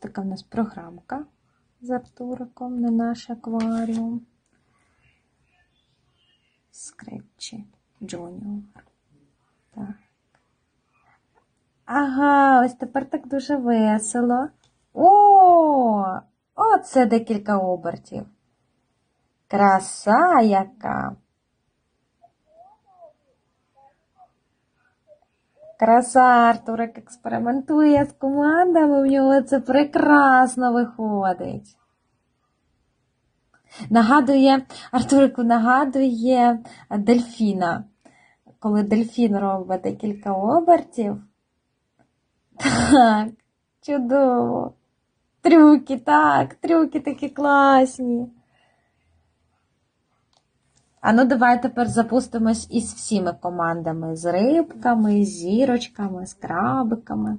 Така в нас програмка з Артуриком на наш акваріум. Скретчі Джуніор. Так. Ага, ось тепер так дуже весело. О! Оце декілька обертів. Краса яка. Краса Артурик експериментує з командами, в нього це прекрасно виходить. Нагадує, Артурику нагадує дельфіна. Коли дельфін робить декілька обертів. Так, чудово. Трюки, так, трюки такі класні. А ну давай тепер запустимось із всіми командами: з рибками, з зірочками, з крабиками.